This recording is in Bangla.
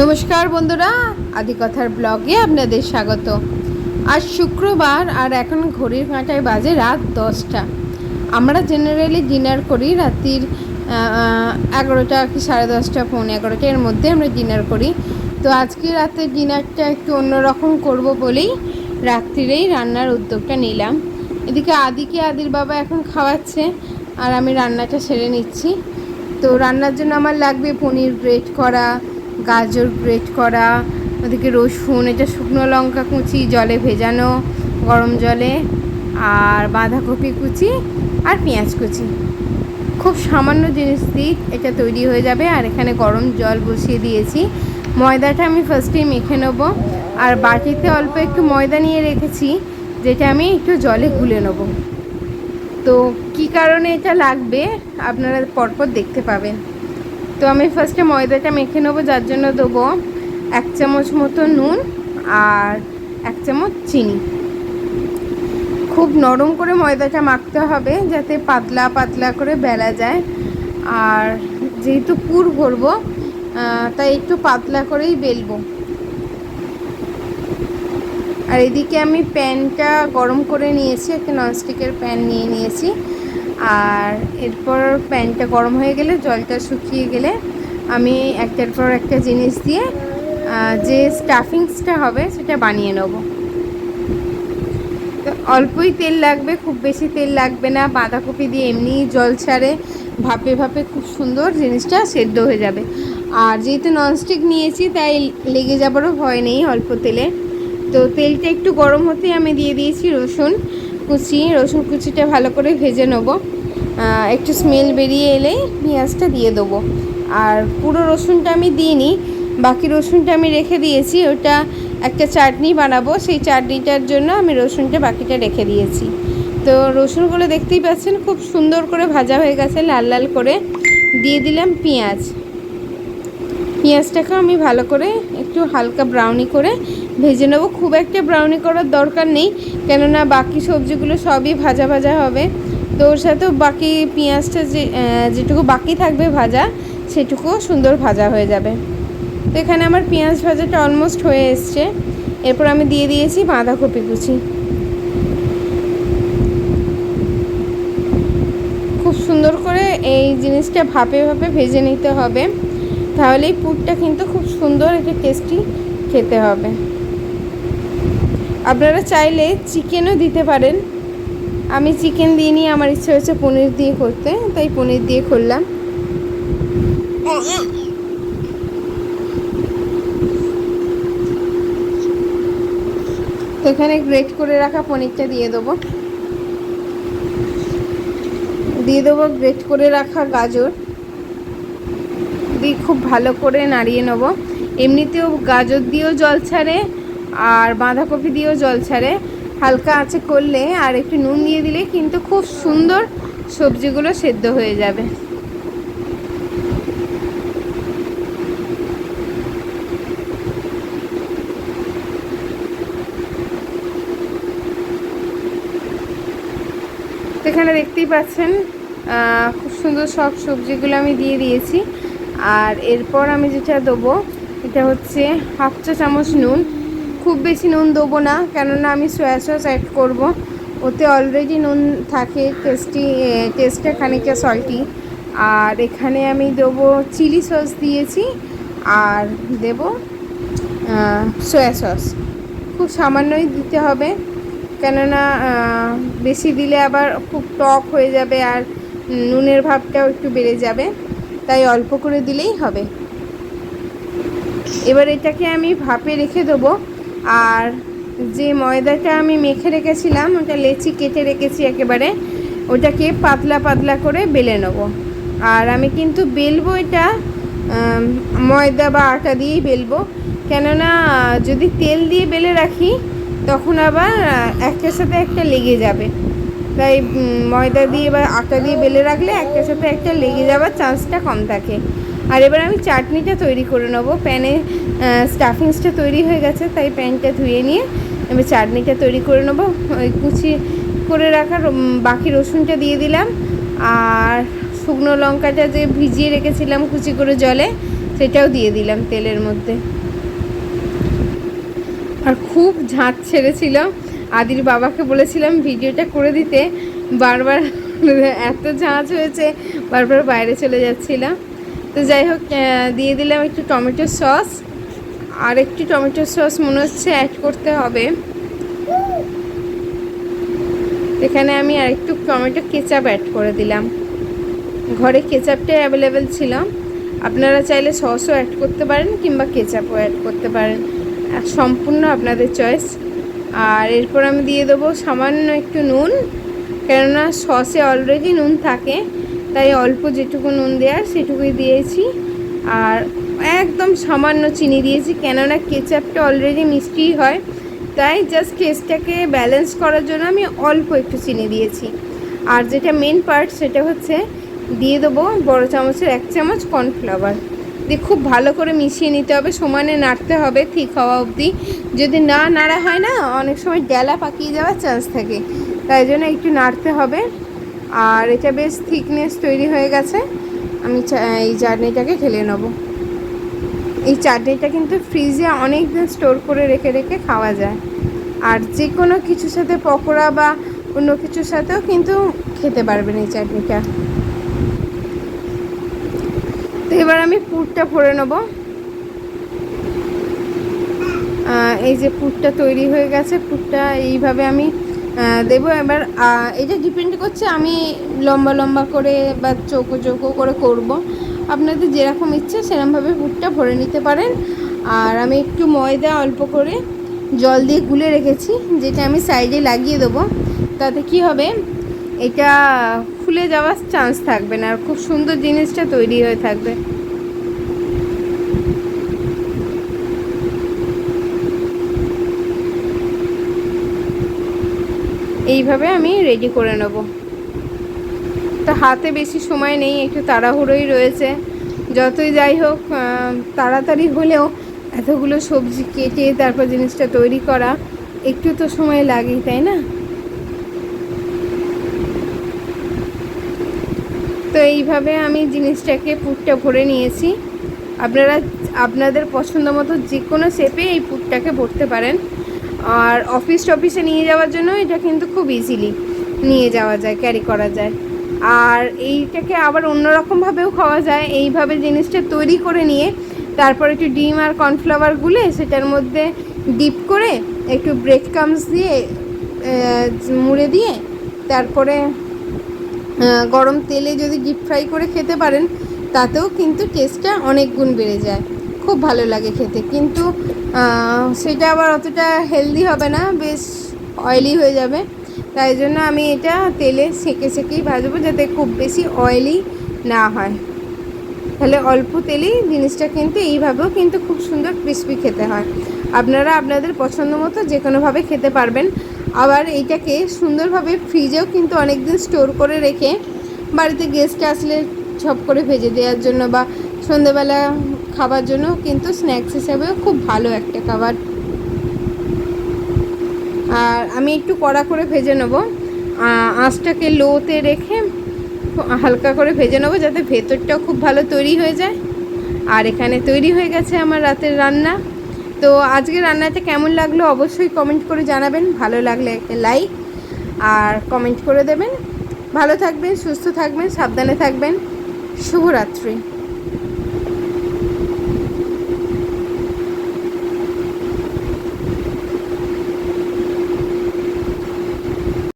নমস্কার বন্ধুরা, আদিকথার ব্লগে আপনাদের স্বাগত। আজ শুক্রবার আর এখন ঘড়ির কাঁটায় বাজে রাত দশটা। আমরা জেনারেলি ডিনার করি রাত্রির এগারোটা কি সাড়ে দশটা, পৌনে এগারোটা এর মধ্যে আমরা ডিনার করি। তো আজকে রাতের ডিনারটা একটু অন্যরকম করব বলেই রাত্রিরেই রান্নার উদ্যোগটা নিলাম। এদিকে আদিকে আদির বাবা এখন খাওয়াচ্ছে আর আমি রান্নাটা সেরে নিচ্ছি। তো রান্নার জন্য আমার লাগবে পনির গ্রেট করা গাজর গ্রেট করা, ওদিকে রসুন, এটা শুকনো লঙ্কা কুচি, জলে ভেজানো, গরম জলে, আর বাঁধাকপি কুচি আর পেঁয়াজ কুচি। খুব সামান্য জিনিস দিই এটা তৈরি হয়ে যাবে, আর এখানে গরম জল বসিয়ে দিয়েছি। ময়দাটা আমি ফার্স্টেই মেখে নেব, আর বাটিতে অল্প একটু ময়দা নিয়ে রেখেছি, যেটা আমি একটু জলে গুলে নেব। তো কি কারণে এটা লাগবে, আপনারা পরপর দেখতে পাবেন। তো আমি ফার্স্টে ময়দাটা মেখে নেব, যার জন্য দেবো এক চামচ মতো নুন আর এক চামচ চিনি। খুব নরম করে ময়দাটা মাখতে হবে যাতে পাতলা পাতলা করে বেলা যায়। আর যেহেতু পুর ভরবো তাই একটু পাতলা করেই বেলবো। আর এদিকে আমি প্যানটা গরম করে নিয়েছি, একটা ননস্টিকের প্যান নিয়ে নিয়েছি। আর এরপর প্যানটা গরম হয়ে গেলে জলটা শুকিয়ে গেলে আমি একটার পর একটা জিনিস দিয়ে যে স্টাফিংসটা হবে সেটা বানিয়ে নেব। অল্পই তেল লাগবে, খুব বেশি তেল লাগবে না। বাঁধাকপি দিয়ে এমনি জল ছাড়ে, ভাপে ভাপে খুব সুন্দর জিনিসটা সেদ্ধ হয়ে যাবে। আর যেহেতু ননস্টিক নিয়েছি, তাই লেগে যাবারও ভয় নেই অল্প তেলে। তো তেলটা একটু গরম হতেই আমি দিয়ে দিয়েছি রসুন। কুচি, রসুন কুচিটা ভালো করে ভেজে নেব। একটু স্মেল বেরিয়ে এলেই পেঁয়াজটা দিয়ে দেবো। আর পুরো রসুনটা আমি দিইনি, বাকি রসুনটা আমি রেখে দিয়েছি। ওটা একটা চাটনি বানাবো, সেই চাটনিটার জন্য আমি রসুনটা বাকিটা রেখে দিয়েছি। তো রসুনগুলো দেখতেই পাচ্ছেন, খুব সুন্দর করে ভাজা হয়ে গেছে, লাল লাল করে। দিয়ে দিলাম পেঁয়াজ। পেঁয়াজটাকেও আমি ভালো করে একটু হালকা ব্রাউনি করে ভেজে নেব। খুব একটা ব্রাউনি করার দরকার নেই, কেননা বাকি সবজিগুলো সবই ভাজা ভাজা হবে। তো ওর সাথেও বাকি পেঁয়াজটা যে যেটুকু বাকি থাকবে ভাজা, সেটুকুও সুন্দর ভাজা হয়ে যাবে। তো এখানে আমার পেঁয়াজ ভাজাটা অলমোস্ট হয়ে এসছে। এরপর আমি দিয়ে দিয়েছি বাঁধাকপি কুচি। খুব সুন্দর করে এই জিনিসটা ভাপে ভাপে ভেজে নিতে হবে। তাহলে এই পুরটা কিন্তু খুব সুন্দর একটা টেস্টি খেতে হবে। আপনারা চাইলে চিকেনও দিতে পারেন। আমি চিকেন দিয়ে নিয়ে আমার ইচ্ছা হচ্ছে পনির দিয়ে করতে, তাই পনির দিয়ে করলাম। তো এখানে গ্রেট করে রাখা পনিরটা দিয়ে দেবো। দিয়ে দেবো গ্রেট করে রাখা গাজর। দিয়ে খুব ভালো করে নাড়িয়ে নেব। এমনিতেও গাজর দিয়েও জল ছাড়ে, আর বাঁধাকপি দিয়েও জল ছাড়ে। হালকা আছে করলে আর একটু নুন দিয়ে দিলে কিন্তু খুব সুন্দর সবজিগুলো সেদ্ধ হয়ে যাবে। এখানে দেখতেই পাচ্ছেন খুব সুন্দর সব সবজিগুলো আমি দিয়ে দিয়েছি। আর এরপর আমি যেটা দেবো, এটা হচ্ছে হাফ চা চামচ নুন। খুব বেশি নুন দেবো না, কেননা আমি সয়া সস অ্যাড করব। ওতে অলরেডি নুন থাকে টেস্টি টেস্টটা খানিকটা সল্টি আর এখানে আমি দেবো চিলি সস দিয়েছি, আর দেব সয়া সস খুব সামান্যই দিতে হবে, কেননা বেশি দিলে আবার খুব টক হয়ে যাবে আর নুনের ভাবটাও একটু বেড়ে যাবে। তাই অল্প করে দিলেই হবে। এবার এটাকে আমি ভাপে রেখে দেবো। আর যে ময়দাটা আমি মেখে রেখেছিলাম, ওটা লেচি কেটে রেখেছি একেবারে, ওটাকে পাতলা পাতলা করে বেলে নেব। আর আমি কিন্তু বেলবো এটা ময়দা বা আটা দিয়েই বেলবো। কেননা, যদি তেল দিয়ে বেলে রাখি, তখন আবার একটার সাথে একটা লেগে যাবে। তাই ময়দা দিয়ে বা আটা দিয়ে বেলে রাখলে একটার সাথে একটা লেগে যাওয়ার চান্সটা কম থাকে। আর এবার আমি চাটনিটা তৈরি করে নেব। প্যানে স্টাফিংসটা তৈরি হয়ে গেছে, তাই প্যানটা ধুয়ে নিয়ে এবার চাটনিটা তৈরি করে নেব। ওই কুচি করে রাখা বাকি রসুনটা দিয়ে দিলাম। আর শুকনো লঙ্কাটা যে ভিজিয়ে রেখেছিলাম কুচি করে জলে, সেটাও দিয়ে দিলাম তেলের মধ্যে। আর খুব ঝাঁজ ছেড়েছিল আদির বাবাকে বলেছিলাম ভিডিওটা করে দিতে। বারবার এত ঝাঁজ হয়েছে, বারবার বাইরে চলে যাচ্ছিলাম। তো যাই হোক দিয়ে দিলাম একটু টমেটো সস। আর একটু টমেটো সস মনে হচ্ছে অ্যাড করতে হবে। এখানে আমি আর একটু টমেটো কেচাপ অ্যাড করে দিলাম। ঘরে কেচাপটাই অ্যাভেলেবেল ছিল। আপনারা চাইলে সসও অ্যাড করতে পারেন কিংবা কেচাপও অ্যাড করতে পারেন। সম্পূর্ণ আপনাদের চয়েস আর এরপর আমি দিয়ে দেবো সামান্য একটু নুন, কেননা সসে অলরেডি নুন থাকে, তাই অল্প যেটুকু নুন দেওয়ার সেটুকুই দিয়েছি। আর একদম সামান্য চিনি দিয়েছি, কেননা কেচাপটা অলরেডি মিষ্টিই হয়, তাই জাস্ট টেস্টটাকে ব্যালেন্স করার জন্য আমি অল্প একটু চিনি দিয়েছি। আর যেটা মেন পার্ট সেটা হচ্ছে, দিয়ে দেবো বড় চামচের এক চামচ কর্নফ্লাওয়ার দিয়ে খুব ভালো করে মিশিয়ে নিতে হবে, সমানে নাড়তে হবে ঠিক হওয়া অবধি। যদি না নাড়া হয় না, অনেক সময় ডেলা পাকিয়ে যাওয়ার চান্স থাকে। তাই জন্য একটু নাড়তে হবে। আর এটা বেশ থিকনেস তৈরি হয়ে গেছে। আমি এই চাটনিটাকে ঢেলে নেব। এই চাটনিটা কিন্তু ফ্রিজে অনেক দিন স্টোর করে রেখে রেখে খাওয়া যায়। আর যে কোনো কিছুর সাথে পকোড়া বা অন্য কিছুর সাথেও কিন্তু খেতে পারবেন এই চাটনিটা। তো এবার আমি পুরটা ভরে নেব। এই যে পুরটা তৈরি হয়ে গেছে, পুরটা এইভাবে আমি দেবো। এবার এটা ডিপেন্ড করছে আমি লম্বা লম্বা করে বা চৌকো চৌকো করে করব। আপনাদের যেরকম ইচ্ছে সেরকমভাবে পুরটা ভরে নিতে পারেন। আর আমি একটু ময়দা অল্প করে জল দিয়ে গুলে রেখেছি, যেটা আমি সাইডে লাগিয়ে দেবো। তাতে কি হবে, এটা ফুলে যাওয়ার চান্স থাকবে না, আর খুব সুন্দর জিনিসটা তৈরি হয়ে থাকবে। এইভাবে আমি রেডি করে নেব। তা হাতে বেশি সময় নেই, একটু তাড়াহুড়োই রয়েছে। যতই যাই হোক তাড়াতাড়ি হলেও এতগুলো সবজি কেটে তারপর জিনিসটা তৈরি করা, একটু তো সময় লাগেই, তাই না? এইভাবে আমি জিনিসটাকে পুরটা ভরে নিয়েছি। আপনারা, আপনাদের পছন্দ মতো যে কোনো শেপে এই পুরটাকে ভরতে পারেন। আর অফিস টফিসে নিয়ে যাওয়ার জন্য এটা কিন্তু খুব ইজিলি নিয়ে যাওয়া যায় ক্যারি করা যায়। আর এইটাকে আবার অন্যরকমভাবেও খাওয়া যায়। এইভাবে জিনিসটা তৈরি করে নিয়ে তারপর একটু ডিম আর কর্নফ্লাওয়ার গুলে সেটার মধ্যে ডিপ করে একটু ব্রেড কামস দিয়ে মুড়ে দিয়ে তারপরে গরম তেলে যদি ডিপ ফ্রাই করে খেতে পারেন, তাতেও কিন্তু টেস্টটা অনেক গুণ বেড়ে যায়। খুব ভালো লাগে খেতে। কিন্তু সেটা আবার অতটা হেলদি হবে না, বেশ অয়েলি হয়ে যাবে। তাই জন্য আমি এটা তেলে সেঁকে সেঁকেই ভাজবো যাতে খুব বেশি অয়েলি না হয়। তাহলে অল্প তেলেই জিনিসটা কিন্তু এইভাবেও কিন্তু খুব সুন্দর ক্রিস্পি খেতে হয়। আপনারা আপনাদের পছন্দ মতো যে কোনোভাবে খেতে পারবেন। আবার এইটাকে সুন্দরভাবে ফ্রিজেও কিন্তু অনেক দিন স্টোর করে রেখে বাড়িতে গেস্ট আসলে ছপ করে ভেজে দেওয়ার জন্য বা সন্ধেবেলা খাবার জন্য কিন্তু স্ন্যাক্স হিসাবেও খুব ভালো একটা খাবার। আর আমি একটু কড়া করে ভেজে নেব। আঁচটাকে লোতে রেখে হালকা করে ভেজে নেব যাতে ভেতরটাও খুব ভালো তৈরি হয়ে যায়। আর এখানে তৈরি হয়ে গেছে আমার রাতের রান্না। তো আজকে রান্নাটা কেমন লাগল অবশ্যই কমেন্ট করে জানাবেন। ভালো লাগলে একটা লাইক আর কমেন্ট করে দেবেন। ভালো থাকবেন, সুস্থ থাকবেন, সাবধানে থাকবেন। শুভরাত্রি।